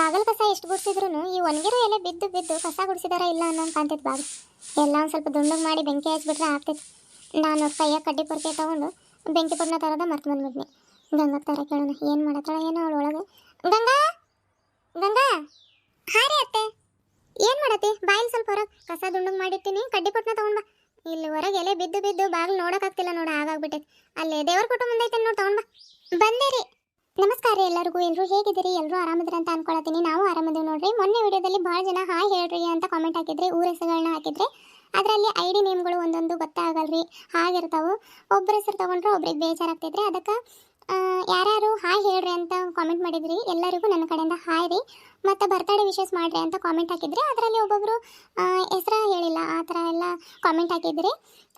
ಬಾಗಲ್ ಕಸ ಎಷ್ಟು ಗುಡ್ಸಿದ್ರು ಈ ಒಣಗಿರೋ ಎಲೆ ಬಿದ್ದು ಬಿದ್ದು ಕಸ ಗುಡಿಸಿದಾರ ಇಲ್ಲ ಅನ್ನೋ ಕಾಣ್ತೈತೆ ಬಾಗಿಲು. ಎಲ್ಲ ಒಂದು ಸ್ವಲ್ಪ ದುಂಡಗೆ ಮಾಡಿ ಬೆಂಕಿ ಹಚ್ಬಿಟ್ರೆ ಆಗ್ತೈತೆ ನಾನು ಕೈಯ ಕಡ್ಡಿ ಪೊರ್ಕೆ ತೊಗೊಂಡು ಬೆಂಕಿ ಪೊಡ್ನ ತರೋದ ಮರ್ತು ಬಂದ್ಬಿಟ್ನಿ. ಗಂಗಾ ತರ ಕೇಳೋಣ, ಏನು ಮಾಡತ್ತಾಳ ಏನೋ ಅವಳು ಒಳಗೆ. ಗಂಗಾ! ಗಂಗಾ! ಹಾ ರೀ ಅತ್ತೆ. ಏನು ಮಾಡತ್ತೆ? ಬಾಯಲ್ಲಿ ಸ್ವಲ್ಪ ಹೊರಗೆ. ಕಸ ದುಂಡಗೆ ಮಾಡಿರ್ತೀನಿ ಕಡ್ಡಿ ಪೊಟ್ನ ತೊಗೊಂಡ್ಬಾ ಇಲ್ಲಿ ಹೊರಗೆ ಎಲೆ ಬಿದ್ದು ಬಿದ್ದು ಬಾಗಿಲು ನೋಡೋಕ್ಕಾಗ್ತಿಲ್ಲ ನೋಡು ಆಗಾಗ್ಬಿಟ್ಟೈತೆ ಅಲ್ಲೇ ದೇವ್ರ ಕುಟುಂಬ ಮುಂದೆ ಐತೆ ನೋಡಿ ತೊಗೊಂಡ್ಬಾ ಬಂದೆ ರೀ. ನಮಸ್ಕಾರ ಎಲ್ಲರಿಗೂ. ಎಲ್ಲರೂ ಹೇಗಿದ್ದೀರಿ? ಎಲ್ಲರೂ ಆರಾಮದ್ರಿ ಅಂತ ಅನ್ಕೊಳತೀನಿ ನಾವು ಆರಾಮದೇವಿ ನೋಡ್ರಿ. ಮೊನ್ನೆ ವಿಡಿಯೋದಲ್ಲಿ ಭಾಳ ಜನ ಹಾಯ್ ಹೇಳ್ರಿ ಅಂತ ಕಾಮೆಂಟ್ ಹಾಕಿದ್ರಿ, ಊರ ಹೆಸರುಗಳನ್ನ ಹಾಕಿದ್ರಿ. ಅದರಲ್ಲಿ ಐ ಡಿ ನೇಮ್ಗಳು ಒಂದೊಂದು ಗೊತ್ತಾಗಲ್ರಿ. ಹಾಗಿರ್ತಾವೆ. ಒಬ್ಬರ ಹೆಸರು ತೊಗೊಂಡ್ರೆ ಒಬ್ರಿಗೆ ಬೇಜಾರಾಗ್ತಿದ್ರಿ ಅದಕ್ಕೆ ಯಾರ್ಯಾರು ಹಾಯ್ ಹೇಳ್ರಿ ಅಂತ ಕಾಮೆಂಟ್ ಮಾಡಿದ್ರಿ, ಎಲ್ಲರಿಗೂ ನನ್ನ ಕಡೆಯಿಂದ ಹಾಯ್ ರೀ. ಮತ್ತು ಬರ್ತಡೇ ವಿಶಸ್ ಮಾಡಿರಿ ಅಂತ ಕಾಮೆಂಟ್ ಹಾಕಿದ್ರಿ. ಅದರಲ್ಲಿ ಒಬ್ಬೊಬ್ಬರು ಹೆಸರು ಹೇಳಿಲ್ಲ, ಆ ಥರ ಎಲ್ಲ ಕಾಮೆಂಟ್ ಹಾಕಿದ್ರಿ.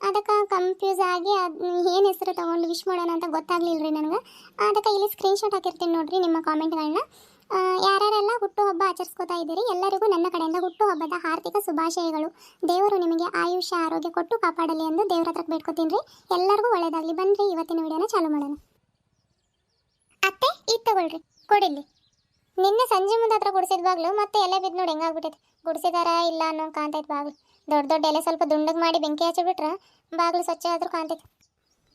ಅದಕ್ಕೆ ಕನ್ಫ್ಯೂಸ್ ಆಗಿ ಅದು, ಏನು ಹೆಸರು ತೊಗೊಂಡು ವಿಶ್ ಮಾಡೋಣ ಅಂತ ಗೊತ್ತಾಗಲಿಲ್ಲ ರೀ ನನಗೆ. ಅದಕ್ಕೆ ಇಲ್ಲಿ ಸ್ಕ್ರೀನ್ಶಾಟ್ ಹಾಕಿರ್ತೀನಿ ನೋಡಿರಿ ನಿಮ್ಮ ಕಾಮೆಂಟ್ಗಳನ್ನ ಯಾರ್ಯಾರೆಲ್ಲ ಹುಟ್ಟುಹಬ್ಬ ಆಚರಿಸ್ಕೋತಾ ಇದ್ದೀರಿ, ಎಲ್ಲರಿಗೂ ನನ್ನ ಕಡೆಯಿಂದ ಹುಟ್ಟುಹಬ್ಬದ ಹಾರ್ದಿಕ ಶುಭಾಶಯಗಳು. ದೇವರು ನಿಮಗೆ ಆಯುಷ್ಯ, ಆರೋಗ್ಯ ಕೊಟ್ಟು ಕಾಪಾಡಲಿ ಎಂದು ದೇವ್ರ ಹತ್ರಕ್ಕೆ ಬೇಡ್ಕೊತೀನಿ ರೀ ಎಲ್ಲರಿಗೂ ಒಳ್ಳೇದಾಗಲಿ. ಬನ್ನಿರಿ ಇವತ್ತಿನ ವಿಡಿಯೋನ ಚಾಲು ಮಾಡೋಣ. ಅತ್ತೆ ಈಗ ತಗೊಳ್ರಿ. ಕೊಡಿಲ್ಲಿ. ನಿನ್ನೆ ಸಂಜೆ ಮುಂದೆ ಹತ್ರ ಗುಡಿಸಿದ ಬಾಗ್ಲು, ಮತ್ತೆ ಎಲೆ ಬಿದ್ದು ನೋಡಿ ಹೆಂಗಾಗ್ಬಿಟ್ಟೈತೆ. ಗುಡಿಸಿದಾರ ಇಲ್ಲ ಅನ್ನೋ ಕಾಣ್ತೈತೆ ಬಾಗ್ಲು. ದೊಡ್ಡ ದೊಡ್ಡ ಎಲೆ ಸ್ವಲ್ಪ ದುಂಡಗ್ ಮಾಡಿ ಬೆಂಕಿ ಹಚ್ಚಿಬಿಟ್ರೆ ಬಾಗ್ಲು ಸ್ವಚ್ಛ ಆದ್ರೂ ಕಾಣ್ತೈತೆ.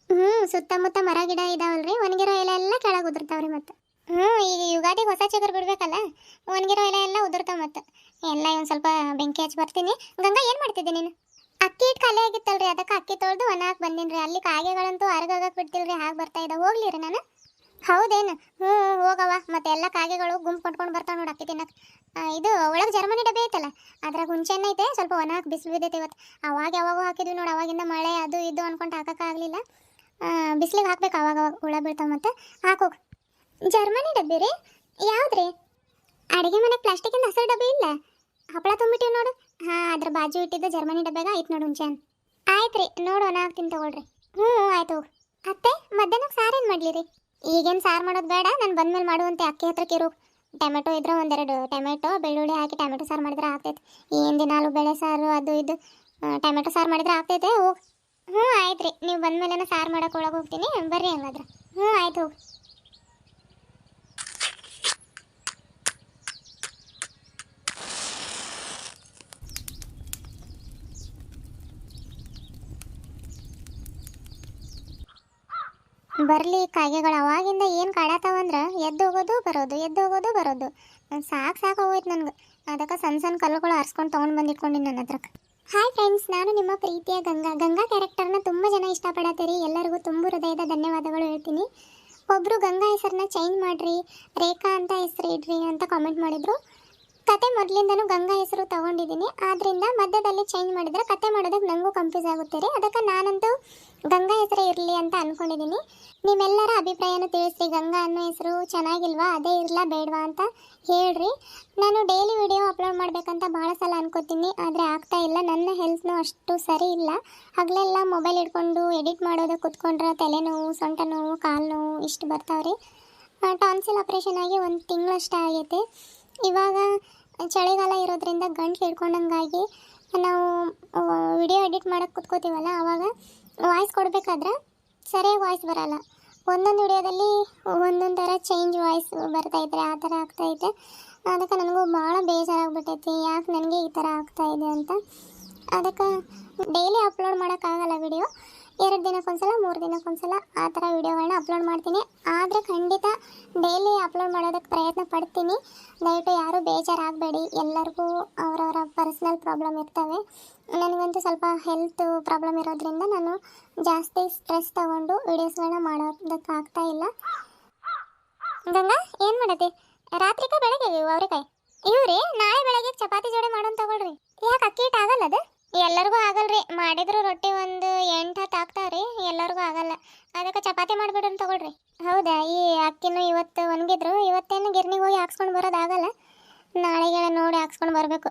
ಹ್ಞೂ ಸುತ್ತಮುತ್ತ ಮರ, ಗಿಡ ಇದಾವಲ್ರಿ? ಒಣಗಿರೋ ಎಲೆ ಎಲ್ಲ ಕೆಳಗೆ ಉದುರ್ತಾವ್ರಿ ಮತ್ತೆ. ಹ್ಞೂ ಈಗ ಯುಗಾದಿಗೆ ಹೊಸ ಚಿಗುರು ಬಿಡ್ಬೇಕಲ್ಲ? ಒಣಗಿರೋ ಎಲೆ ಎಲ್ಲ ಉದುರ್ತಾವ ಮತ್ತೆ. ಎಲ್ಲ ಒಂದು ಸ್ವಲ್ಪ ಬೆಂಕಿ ಹಚ್ಚಿ ಬರ್ತೀನಿ. ಗಂಗಾ, ಏನು ಮಾಡ್ತಿದ್ದೆ ನೀನು? ಅಕ್ಕಿ ಇಟ್ಟು ಖಾಲಿ ಆಗಿತ್ತಲ್ರಿ, ಅದಕ್ಕೆ ಅಕ್ಕಿ ತೊಳೆದು ಒಣ ಹಾಕಿ ರೀ ಅಲ್ಲಿ ಕಾಗೆಗಳಂತೂ ಅರ್ಗಾಗಕ್ಕೆ ಬಿಡ್ತಿಲ್ರಿ, ಹಾಗೆ ಬರ್ತಾ ಇದ್ದಾವೆ ಹೋಗ್ಲಿ ರೀ ನಾನು. ಹೌದೇನು? ಹ್ಞೂ ಹೋಗವ ಮತ್ತೆ ಎಲ್ಲ ಕಾಗೆಗಳು ಗುಂಪು ಕಟ್ಕೊಂಡು ಬರ್ತಾವೆ ನೋಡಿ ಅಕ್ಕಿ ತಿನ್ನಕ್ಕೆ ಇದು ಒಳಗೆ ಜರ್ಮನಿ ಡಬ್ಬೆ ಐತಲ್ಲ, ಅದ್ರಾಗ ಹುಂಚೆಣ್ಣ ಐತೆ, ಸ್ವಲ್ಪ ಒಣ ಹಾಕಿ ಬಿಸಿಲು ಬಿದ್ದೈತೆ ಇವತ್ತು. ಅವಾಗ ಯಾವಾಗ ಹಾಕಿದ್ವಿ ನೋಡಿ, ಅವಾಗಿಂದ ಮಳೆ ಅದು ಇದು ಅನ್ಕೊಂಡು ಹಾಕೋಕ್ಕಾಗಲಿಲ್ಲ ಬಿಸಿಲಿಗೆ ಹಾಕ್ಬೇಕು ಅವಾಗ ಅವಾಗ ಹುಳ ಬೀಳ್ತಾವೆ ಮತ್ತೆ. ಹಾಕೋಗ ಜರ್ಮನಿ ಡಬ್ಬಿ ರೀ? ಯಾವ್ದ್ರಿ ಅಡುಗೆ ಮನೆಗೆ ಪ್ಲಾಸ್ಟಿಕಿಂದ ಹಸಿರು ಡಬ್ಬಿ ಇಲ್ಲ? ಹಪ್ಪಳ ತುಂಬಿಟ್ಟಿವಿ ನೋಡು. ಹಾಂ, ಅದ್ರ ಬಾಜು ಇಟ್ಟಿದ್ದ ಜರ್ಮನಿ ಡಬ್ಬಾಗ ಐತೆ ನೋಡು ಹುಂಚೆನ್ ಆಯ್ತು ರೀ ಒಣ ಹಾಕ್ತೀನಿ ತಗೊಳ್ರಿ. ಹ್ಞೂ ಆಯ್ತು ಹೋಗಿ. ಅತ್ತೆ ಮಧ್ಯಾಹ್ನಕ್ಕೆ ಸಾರೇನು ಮಾಡಲಿ ರೀ? ಈಗೇನು ಸಾರು ಮಾಡೋದು ಬೇಡ, ನಾನು ಬಂದ್ಮೇಲೆ ಮಾಡುವಂತೆ ಅಕ್ಕಿ ಹತ್ರಕ್ಕೆ ಕಿರು ಟೊಮೆಟೊ ಇದ್ರೆ ಒಂದೆರಡು, ಟೊಮೆಟೊ, ಬೆಳ್ಳುಳ್ಳಿ ಹಾಕಿ ಟೊಮೆಟೊ ಸಾರು ಮಾಡಿದ್ರೆ ಆಗ್ತೈತೆ. ಏನು ದಿನಾಲು ಬೇಳೆ ಸಾರು ಅದು ಇದು ಟೊಮೆಟೊ ಸಾರು ಮಾಡಿದ್ರೆ ಆಗ್ತೈತೆ, ಹೋಗಿ. ಹ್ಞೂ ಆಯ್ತು ರೀ ನೀವು ಬಂದಮೇಲೆ ಸಾರು ಮಾಡೋಕೆ ಒಳಗೆ ಹೋಗ್ತೀನಿ, ಬರ್ರಿ ಹಂಗಾದ್ರೆ. ಹ್ಞೂ ಆಯ್ತು ಹೋಗಿ. ಬರಲಿ, ಕಾಗೆಗಳು ಅವಾಗಿಂದ ಏನು ಕಾಡತ್ತಾವಂದ್ರೆ ಎದ್ದು ಹೋಗೋದು, ಬರೋದು, ಎದ್ದು ಹೋಗೋದು, ಬರೋದು. ಸಾಕು ಸಾಕು ಹೋಯ್ತು ನನಗೆ. ಅದಕ್ಕೆ ಸಣ್ಣ ಸಣ್ಣ ಕಲ್ಲುಗಳು ಹರ್ಸ್ಕೊಂಡು ತೊಗೊಂಡು ಬಂದು ನನ್ನ ಹತ್ರಕ್ಕೆ ಹಾಯ್ ಫ್ರೆಂಡ್ಸ್ ನಾನು ನಿಮ್ಮ ಪ್ರೀತಿಯ ಗಂಗಾ. ಗಂಗಾ ಕ್ಯಾರೆಕ್ಟರ್ನ ತುಂಬ ಜನ ಇಷ್ಟಪಡತ್ತೀರಿ. ಎಲ್ಲರಿಗೂ ತುಂಬ ಹೃದಯದ ಧನ್ಯವಾದಗಳು ಹೇಳ್ತೀನಿ. ಒಬ್ಬರು ಗಂಗಾ ಹೆಸರನ್ನ ಚೇಂಜ್ ಮಾಡಿರಿ, ರೇಖಾ ಅಂತ ಹೆಸರು ಇಡ್ರಿ ಅಂತ ಕಾಮೆಂಟ್ ಮಾಡಿದರು. ಕತೆ ಮೊದಲಿಂದನೂ ಗಂಗಾ ಹೆಸರು ತಗೊಂಡಿದ್ದೀನಿ. ಆದ್ರಿಂದ ಮಧ್ಯದಲ್ಲಿ ಚೇಂಜ್ ಮಾಡಿದ್ರೆ ಕತೆ ಮಾಡೋದಕ್ಕೆ ನನಗೂ ಕನ್ಫ್ಯೂಸ್ ಆಗುತ್ತೆ ರೀ. ಅದಕ್ಕೆ ನಾನಂತೂ ಗಂಗಾ ಹೆಸರೇ ಇರಲಿ ಅಂತ ಅಂದ್ಕೊಂಡಿದ್ದೀನಿ ನಿಮ್ಮೆಲ್ಲರ ಅಭಿಪ್ರಾಯನ ತಿಳಿಸ್ರಿ. ಗಂಗಾ ಅನ್ನೋ ಹೆಸರು ಚೆನ್ನಾಗಿಲ್ವಾ? ಅದೇ ಇರಲ್ಲ ಬೇಡವಾ ಅಂತ ಹೇಳ್ರಿ. ನಾನು ಡೈಲಿ ವಿಡಿಯೋ ಅಪ್ಲೋಡ್ ಮಾಡಬೇಕಂತ ಭಾಳ ಸಲ ಅನ್ಕೋತೀನಿ. ಆದರೆ ಆಗ್ತಾ ಇಲ್ಲ. ನನ್ನ ಹೆಲ್ತ್ನು ಅಷ್ಟು ಸರಿ ಇಲ್ಲ. ಹಗಲೆಲ್ಲ ಮೊಬೈಲ್ ಹಿಡ್ಕೊಂಡು ಎಡಿಟ್ ಮಾಡೋದಕ್ಕೆ ಕುತ್ಕೊಂಡ್ರೆ ತಲೆನೋವು ಸೊಂಟ ನೋವು ಕಾಲು ನೋವು ಇಷ್ಟು ಬರ್ತಾವ್ರಿ. ಟಾನ್ಸಿಲ್ ಆಪ್ರೇಷನ್ ಆಗಿ ಒಂದು ತಿಂಗಳಷ್ಟೇ ಆಗೈತೆ. ಇವಾಗ ಚಳಿಗಾಲ ಇರೋದ್ರಿಂದ ಗಂಟ್ಲು ಹಿಡ್ಕೊಂಡಂಗಾಗಿ ನಾವು ವಿಡಿಯೋ ಎಡಿಟ್ ಮಾಡೋಕ್ಕೆ ಕುತ್ಕೋತೀವಲ್ಲ ಆವಾಗ ವಾಯ್ಸ್ ಕೊಡಬೇಕಾದ್ರೆ ಸರಿಯಾಗಿ ವಾಯ್ಸ್ ಬರೋಲ್ಲ. ಒಂದೊಂದು ವಿಡಿಯೋದಲ್ಲಿ ಒಂದೊಂದು ಥರ ಚೇಂಜ್ ವಾಯ್ಸ್ ಬರ್ತಾಯಿದ್ರೆ ಆ ಥರ ಆಗ್ತೈತೆ ಅದಕ್ಕೆ ನನಗೂ ಭಾಳ ಬೇಜಾರಾಗ್ಬಿಟ್ಟೈತಿ, ಯಾಕೆ ನನಗೆ ಈ ಥರ ಆಗ್ತಾ ಇದೆ ಅಂತ. ಅದಕ್ಕೆ ಡೈಲಿ ಅಪ್ಲೋಡ್ ಮಾಡೋಕ್ಕಾಗಲ್ಲ ವಿಡಿಯೋ ಎರಡು ದಿನಕ್ಕೊಂದ್ಸಲ ಮೂರು ದಿನಕ್ಕೊಂದ್ಸಲ ಆ ಥರ ವಿಡಿಯೋಗಳನ್ನ ಅಪ್ಲೋಡ್ ಮಾಡ್ತೀನಿ. ಆದರೆ ಖಂಡಿತ ಡೈಲಿ ಅಪ್ಲೋಡ್ ಮಾಡೋದಕ್ಕೆ ಪ್ರಯತ್ನ ಪಡ್ತೀನಿ. ದಯವಿಟ್ಟು ಯಾರೂ ಬೇಜಾರಾಗಬೇಡಿ. ಎಲ್ಲರಿಗೂ ಅವರವರ ಪರ್ಸ್ನಲ್ ಪ್ರಾಬ್ಲಮ್ ಇರ್ತವೆ. ನನಗಂತೂ ಸ್ವಲ್ಪ ಹೆಲ್ತ್ ಪ್ರಾಬ್ಲಮ್ ಇರೋದ್ರಿಂದ ನಾನು ಜಾಸ್ತಿ ಸ್ಟ್ರೆಸ್ ತಗೊಂಡು ವೀಡಿಯೋಸ್ಗಳನ್ನ ಮಾಡೋದಕ್ಕೆ ಆಗ್ತಾ ಇಲ್ಲ. ಗಂಗಾ, ಏನು ಮಾಡತ್ತೆ? ರಾತ್ರಿಕ ಬೆಳಗ್ಗೆ ಅವ್ರಿಗೆ ಇವ್ರಿ, ನಾಳೆ ಬೆಳಗ್ಗೆ ಚಪಾತಿ ಜೋಡಿ ಮಾಡೋಣ ತಗೊಳ್ರಿ. ಯಾಕೆ ಅಕ್ಕಿ ಆಗಲ್ಲ ಅದು? ಎಲ್ಲರಿಗೂ ಆಗಲ್ರಿ. ಮಾಡಿದ್ರು ರೊಟ್ಟಿ ಒಂದು ಎಂಟು, ಹತ್ತು ಆಗ್ತಾವ್ರಿ. ಎಲ್ಲರಿಗೂ ಆಗಲ್ಲ. ಅದಕ್ಕೆ ಚಪಾತಿ ಮಾಡಿಬಿಡ್ರಿ ತಗೊಳ್ರಿ. ಹೌದಾ? ಈ ಅಕ್ಕಿನೂ ಇವತ್ತು ಒಣಗಿದ್ರು. ಇವತ್ತೇನು ಗಿರ್ನಿಗೆ ಹೋಗಿ ಹಾಕ್ಸ್ಕೊಂಡು ಬರೋದಾಗಲ್ಲ ನಾಳೆಗೆ ನೋಡಿ ಹಾಕ್ಸ್ಕೊಂಡು ಬರಬೇಕು.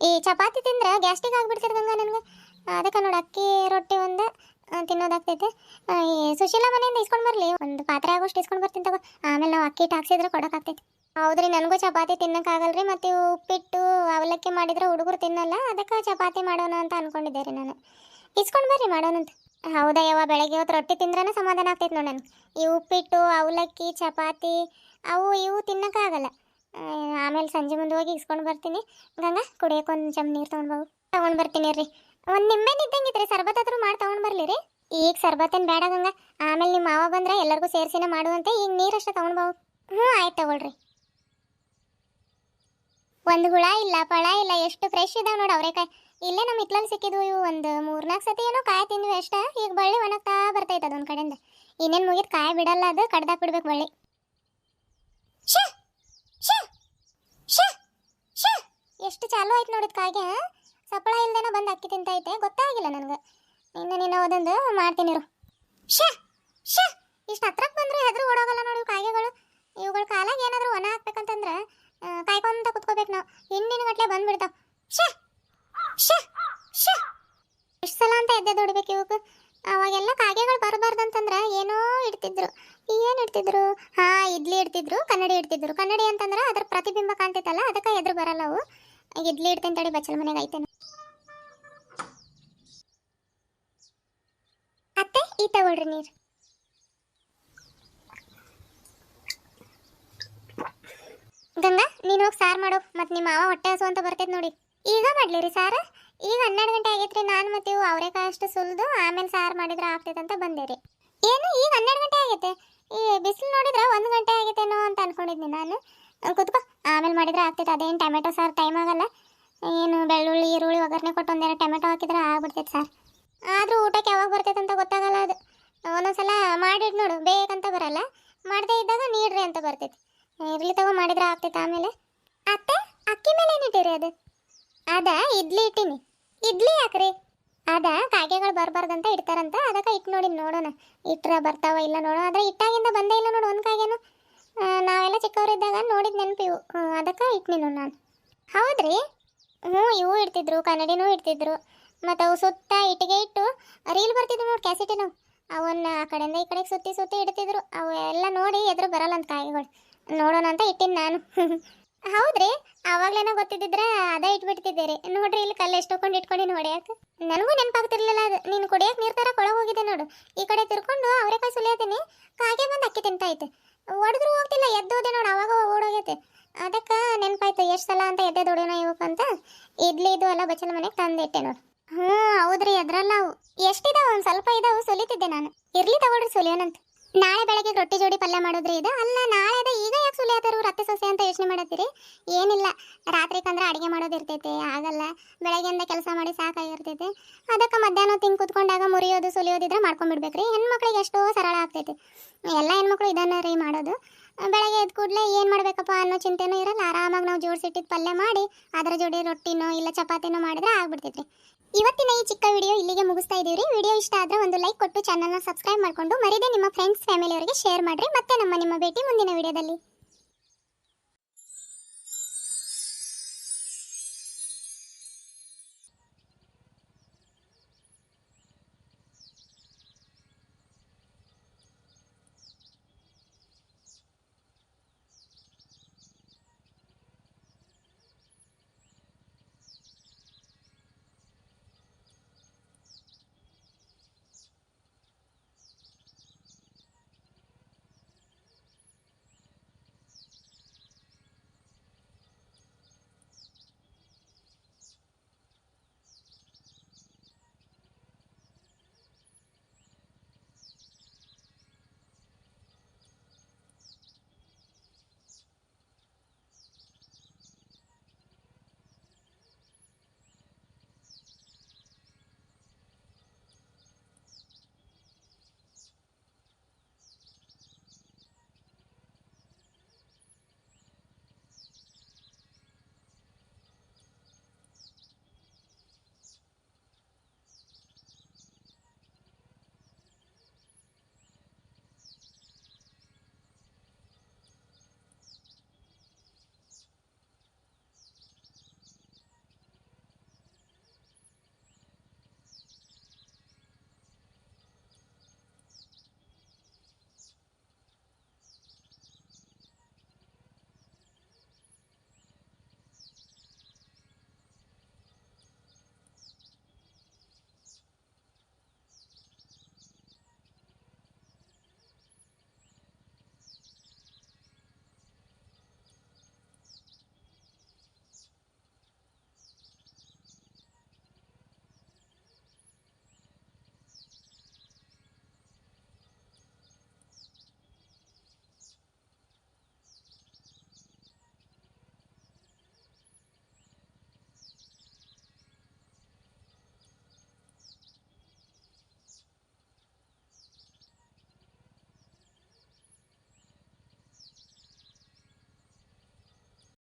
ಈ ಚಪಾತಿ ತಿಂದ್ರೆ ಗ್ಯಾಸ್ಟಿಕ್ ಆಗ್ಬಿಡ್ತದೆ ಗಂಗಾ ನನಗೆ. ಅದಕ್ಕೆ ನೋಡಿ ಅಕ್ಕಿ ರೊಟ್ಟಿ ಒಂದು ತಿನ್ನೋದಾಗ್ತೈತೆ ಈ ಸುಶೀಲಾ ಮನೆಯಿಂದ ಇಸ್ಕೊಂಡು ಬರಲಿ. ಒಂದು ಪಾತ್ರೆ ಆಗೋಷ್ಟು ಇಸ್ಕೊಂಡು ಬರ್ತೀನಿ ತಗೋ. ಆಮೇಲೆ ನಾವು ಅಕ್ಕಿ ಟಾಕ್ಸಿದ್ರೆ ಕೊಡೋಕ್ಕಾಗ್ತೈತಿ ಹೌದ್ರಿ, ನನಗೂ ಚಪಾತಿ ತಿನ್ನಕ್ಕಾಗಲ್ರಿ, ಮತ್ತು ಉಪ್ಪಿಟ್ಟು ಅವಲಕ್ಕಿ ಮಾಡಿದ್ರೆ ಹುಡುಗರು ತಿನ್ನಲ್ಲ, ಅದಕ್ಕೆ ಚಪಾತಿ ಮಾಡೋಣ ಅಂತ ಅನ್ಕೊಂಡಿದ್ದೆ ರೀ ನಾನು. ಇಸ್ಕೊಂಡು ಬರ್ರಿ ಮಾಡೋಣಂತ ಹೌದಾ ಯಾವ ಬೆಳಗ್ಗೆ ಹೊತ್ತು ರೊಟ್ಟಿ ತಿಂದ್ರೇ ಸಮಾಧಾನ ಆಗ್ತೈತೆ ನೋಡಿ ನನಗೆ. ಈ ಉಪ್ಪಿಟ್ಟು, ಅವಲಕ್ಕಿ, ಚಪಾತಿ, ಅವು ಇವು ತಿನ್ನಕ್ಕಾಗಲ್ಲ. ಆಮೇಲೆ ಸಂಜೆ ಮುಂದೆ ಹೋಗಿ ಇಸ್ಕೊಂಡು ಬರ್ತೀನಿ. ಗಂಗಾ, ಕುಡಿಯೋಕೆ ಒಂದು ಚಮ್ ನೀರು ತೊಗೊಂಡು ತೊಗೊಂಡು ಬರ್ತೀನಿ ರೀ. ಒಂದು ನಿಂಬೆನ ಇದ್ದಂಗಿತ್ತು ರೀ ಆದರೂ ಮಾಡಿ ತೊಗೊಂಡು ಬರಲಿ ರೀ. ಈಗ ಸರ್ಬತ್ತೇನು ಬೇಡ ಗಂಗಾ. ಆಮೇಲೆ ನಿಮ್ಮ ಮಾವ ಬಂದ್ರೆ ಎಲ್ಲರಿಗೂ ಸೇರಿಸಿನ ಮಾಡುವಂತೆ ಈಗ ನೀರಷ್ಟೇ ತೊಗೊಂಡು ಹ್ಞೂ ಆಯ್ತು ತಗೊಳ್ರಿ. ಒಂದು ಹುಳ ಇಲ್ಲ, ಪಳ ಇಲ್ಲ, ಎಷ್ಟು ಫ್ರೆಶ್ ಇದಾವೆ ನೋಡಿ ಅವರೇಕಾಯಿ. ಇಲ್ಲೇ ನಮ್ಮ ಹಿತ್ತಲಲ್ಲಿ ಸಿಕ್ಕಿದ್ವು ಇವು ಒಂದು ಮೂರ್ನಾಲ್ಕು ಸತಿ ಏನೋ ಕಾಯಿ ತಿಂದ್ವಿ ಅಷ್ಟ. ಈಗ ಬಳ್ಳಿ ಒಣಗ್ತಾ ಬರ್ತೈತೆ ಅದೊಂದು ಕಡೆಯಿಂದ. ಇನ್ನೇನು ಮುಗಿದು ಕಾಯಿ ಬಿಡಲ್ಲ ಅದು ಕಡ್ದಾಕ್ ಬಿಡ್ಬೇಕು ಬಳ್ಳಿ! ಎಷ್ಟು ಚಾಲು ಆಯ್ತು ನೋಡಿದ್ ಕಾಯಿಗೆ ಆ? ಸಪ್ಪಳ ಇಲ್ದೇನೋ ಬಂದು ಅಕ್ಕಿ ತಿಂತೈತೆ ಗೊತ್ತಾಗಿಲ್ಲ ನನಗೆ. ಇನ್ನು ನೀನು ಅದೊಂದು ಮಾಡ್ತೀನಿ ಇರು. ಶ್ಯಾ ಶ್ಯಾ ಇಷ್ಟು ಹತ್ರಕ್ಕೆ ಬಂದ್ರೆ ಹೆದ್ರು ಓಡೋಗಲ್ಲ ನೋಡಿ ಇವು ಕಾಯಿಗಳು ಇವುಗಳ ಕಾಲಾಗ ಏನಾದರೂ ಒಣ ಹಾಕ್ಬೇಕಂತಂದ್ರೆ ಕಾಯ್ಕೊಂತ ಕುತ್ಕೋಬೇಕು ನಾವು. ಹಿಂದಿನ ಗಟ್ಲೆ ಬಂದ್ಬಿಡ್ತಾವ. ಶ್ಯಾ ಎಷ್ಟು ಸಲ ಅಂತ ಎದ್ದೆ ದುಡಿಬೇಕು ಇವಕ್ಕೆ ಅವಾಗೆಲ್ಲ ಕಾಗೆಗಳು ಬರಬಾರ್ದಂತಂದ್ರೆ ಏನೋ ಇಡ್ತಿದ್ರು. ಏನು ಇಡ್ತಿದ್ರು? ಹಾ, ಇಡ್ಲಿ ಇಡ್ತಿದ್ರು, ಕನ್ನಡಿ ಇಡ್ತಿದ್ರು. ಕನ್ನಡಿ ಅಂತಂದ್ರೆ ಅದ್ರ ಪ್ರತಿಬಿಂಬ ಕಾಣ್ತೈತಲ್ಲ ಅದಕ್ಕೆ ಎದುರು ಬರಲ್ಲ ಅವು. ಇಡ್ಲಿ ಇಡ್ತೇನೆ ತಡಿ, ಬಚ್ಚಲ ಮನೆಗೆ ಐತೇನೆ ಅತ್ತೆ ಈ ತಗೊಳ್ರಿ ನೀರು. ಗಂಗಾ, ನೀನು ಹೋಗಿ ಸಾರು ಮಾಡು. ಮತ್ತು ನಿಮ್ಮ ಮಾವ ಹೊಟ್ಟೆ ಹಸು ಅಂತ ಬರ್ತೈತೆ ನೋಡಿ. ಈಗ ಮಾಡ್ಲಿ ರೀ ಸಾರು. ಈಗ ಹನ್ನೆರಡು ಗಂಟೆ ಆಗೈತ್ರಿ ನಾನು ಮತ್ತು ಇವು ಅವರೆಕಾಯಿ ಅಷ್ಟು ಸುಲಿದು ಆಮೇಲೆ ಸಾರು ಮಾಡಿದ್ರೆ ಆಗ್ತೈತೆ ಅಂತ ಬಂದೆ ರೀ. ಏನು ಈಗ ಹನ್ನೆರಡು ಗಂಟೆ ಆಗೈತೆ. ಈ ಬಿಸಿಲು ನೋಡಿದ್ರೆ ಒಂದು ಗಂಟೆ ಆಗೈತೇನೋ ಅಂತ ಅನ್ಕೊಂಡಿದ್ದೆ ನಾನು. ಕುತ್ಕೋ. ಆಮೇಲೆ ಮಾಡಿದ್ರೆ ಆಗ್ತೈತೆ. ಅದೇನು ಟೊಮೆಟೊ ಸಾರು ಟೈಮ್ ಆಗಲ್ಲ. ಏನು ಬೆಳ್ಳುಳ್ಳಿ, ಈರುಳ್ಳಿ, ಒಗ್ಗರಣೆ ಕೊಟ್ಟು ಒಂದೆರಡು ಟೊಮೆಟೊ ಹಾಕಿದ್ರೆ ಆಗ್ಬಿಡ್ತೈತೆ ಸರ್. ಆದರೂ ಊಟಕ್ಕೆ ಯಾವಾಗ ಬರ್ತೈತೆ ಅಂತ ಗೊತ್ತಾಗಲ್ಲ ಅದು. ಒಂದೊಂದ್ಸಲ ಮಾಡಿಡ್ ನೋಡು. ಬೇಕಂತ ಬರಲ್ಲ. ಮಾಡದೇ ಇದ್ದಾಗ ನೀಡ್ರಿ ಅಂತ ಬರ್ತೈತಿ. ಇರ್ಲಿ ತಗೋ, ಮಾಡಿದ್ರೆ ಆಗ್ತೈತೆ ಆಮೇಲೆ. ಅತ್ತೆ, ಅಕ್ಕಿ ಮೇಲೆ ಏನಿಟ್ಟಿರಿ ಅದು? ಅದ ಇಡ್ಲಿ ಇಟ್ಟಿನಿ. ಇಡ್ಲಿ ಯಾಕ್ರಿ? ಅದ ಕಾಗೆಗಳು ಬರಬಾರ್ದಂತ ಇಡ್ತಾರಂತ. ಅದಕ್ಕೆ ಇಟ್ಟು ನೋಡಿ ನೋಡೋಣ. ಇಟ್ರ ಬರ್ತಾವ ಇಲ್ಲ ನೋಡೋಣ. ಆದ್ರೆ ಇಟ್ಟಾಗಿಂದ ಬಂದೇ ಇಲ್ಲ ನೋಡು ಒಂದು ಕಾಗೇನು. ನಾವೆಲ್ಲ ಚಿಕ್ಕವರಿದ್ದಾಗ ನೋಡಿದ ನೆನಪು ಇವು. ಅದಕ್ಕೆ ನೋಡಿ ನಾನು. ಹೌದ್ರಿ? ಹ್ಞೂ, ಇವು ಇಡ್ತಿದ್ರು, ಕನ್ನಡಿನೂ ಇಡ್ತಿದ್ರು. ಮತ್ತು ಅವು ಸುತ್ತ ಇಟ್ಟಿಗೆ ಇಟ್ಟು, ರೀಲ್ ಬರ್ತಿದ್ರು ನೋಡಿ ಕ್ಯಾಸೆಟಿನ ಅವನ್ನ ಆ ಕಡೆಯಿಂದ ಈ ಕಡೆಗೆ ಸುತ್ತಿ ಸುತ್ತಿ ಇಡ್ತಿದ್ರು. ಅವು ಎಲ್ಲ ನೋಡಿ ಎದುರು ಬರಲ್ಲ ಅಂತ ಕಾಯಿಗಳು ನೋಡೋಣ ಅಂತ ಇಟ್ಟಿನಿ ನಾನು. ಹೌದ್ರಿ ಆವಾಗ್ಲೇನೋ ಗೊತ್ತಿದ್ದಿದ್ರೆ ಅದೇ ಇಟ್ಬಿಡ್ತಿದ್ದೀರಿ. ನೋಡ್ರಿ, ಇಲ್ಲಿ ಕಲ್ಲು ಎಷ್ಟು ತೊಗೊಂಡು ಇಟ್ಕೊಂಡು ಹೊಡ್ಯಾಕ. ನನಗೂ ನೆನಪಾಗ್ತಿರ್ಲಿಲ್ಲ ಅದು. ನೀನು ಕುಡಿಯಕ್ಕೆ ನೀರು ತರ ಕೊಳಗೆ ಹೋಗಿದೆ ನೋಡು. ಈ ಕಡೆ ತಿರ್ಕೊಂಡು ಅವರೆಕಾಯಿ ಸುಲಿಯತೀನಿ. ಕಾಗೆ ಬಂದು ಅಕ್ಕಿ ತಿಂತಾಯ್ತು. ಒಡಿದ್ರು ಹೋಗ್ತಿಲ್ಲ, ಎದ್ದೋದೆ ನೋಡು ಅವಾಗ ಓಡೋಗೈತೆ. ಅದಕ್ಕೆ ನೆನಪಾಯ್ತು, ಎಷ್ಟು ಸಲ ಅಂತ ಎದ್ದೆ ದೊಡೋಣ ಇವಕ್ಕೆ ಅಂತ. ಇಡ್ಲಿ ಇದು ಎಲ್ಲ ಬಚ್ಚಲ ಮನೆಗೆ ತಂದಿಟ್ಟೆ ನೋಡು. ಹ್ಞೂ ಹೌದ್ರಿ ಅದ್ರಲ್ಲ ಅವು ಎಷ್ಟಿದಾವ? ಒಂದು ಸ್ವಲ್ಪ ಇದಾವು, ಸುಲಿತಿದ್ದೆ ನಾನು. ಇರ್ಲಿ ತಗೊಳ್ರಿ, ಸುಲಿಯೋಣಂತ. ನಾಳೆ ಬೆಳಗ್ಗೆ ರೊಟ್ಟಿ ಜೋಡಿ ಪಲ್ಯ ಮಾಡೋದ್ರಿ ಇದು? ಅಲ್ಲ, ನಾಳೆ ಅದ. ಈಗ ಯಾಕೆ ಸುಲಿಯತ್ತಾರು ರತ್ತೆ ಸೊಸೆ ಅಂತ ಯೋಚನೆ ಮಾಡತ್ತೀರಿ? ಏನಿಲ್ಲ. ರಾತ್ರಿ ಕಂದ್ರೆ ಅಡುಗೆ ಮಾಡೋದಿರ್ತೈತೆ ಆಗಲ್ಲ. ಬೆಳಗ್ಗೆಯಿಂದ ಕೆಲಸ ಮಾಡಿ ಸಾಕಾಗಿರ್ತೈತೆ. ಅದಕ್ಕೆ ಮಧ್ಯಾಹ್ನ ತಿಂಗ್ ಕುತ್ಕೊಂಡಾಗ ಮುರಿಯೋದು ಸುಲಿಯೋದಿದ್ರೆ ಮಾಡ್ಕೊಂಡ್ಬಿಡ್ಬೇಕ್ರಿ ಹೆಣ್ಮಕ್ಳಿಗೆ ಎಷ್ಟೋ ಸರಳ ಆಗ್ತೈತಿ. ಎಲ್ಲ ಹೆಣ್ಮಕ್ಳು ಇದನ್ನ ರೀ ಮಾಡೋದು. ಬೆಳಗ್ಗೆ ಎದ್ದ ಕೂಡಲೇ ಏನು ಮಾಡಬೇಕಪ್ಪ ಅನ್ನೋ ಚಿಂತೆನೂ ಇರಲ್ಲ. ಆರಾಮಾಗಿ ನಾವು ಜೋಡಿಸಿಟ್ಟಿದ್ದು ಪಲ್ಯ ಮಾಡಿ, ಅದರ ಜೋಡಿ ರೊಟ್ಟಿನೋ ಇಲ್ಲ ಚಪಾತಿನೋ ಮಾಡಿದ್ರೆ ಆಗ್ಬಿಡ್ತೈತ್ರಿ. ಇವತ್ತಿನ ಈ ಚಿಕ್ಕ ವಿಡಿಯೋ ಇಲ್ಲಿಗೆ ಮುಗಿಸ್ತಾ ಇದೀವಿ ವಿಡಿಯೋ ಇಷ್ಟ ಆದ್ರೆ ಒಂದು ಲೈಕ್ ಕೊಟ್ಟು ಚಾನಲ್ನ ಸಬ್ಸ್ಕ್ರೈಬ್ ಮಾಡ್ಕೊಂಡು ಮರಿದೇ ನಿಮ್ಮ ಫ್ರೆಂಡ್ಸ್ ಫ್ಯಾಮಿಲಿಯವರಿಗೆ ಶೇರ್ ಮಾಡಿರಿ. ಮತ್ತೆ ನಮ್ಮ ನಿಮ್ಮ ಭೇಟಿ ಮುಂದಿನ ವಿಡಿಯೋದಲ್ಲಿ.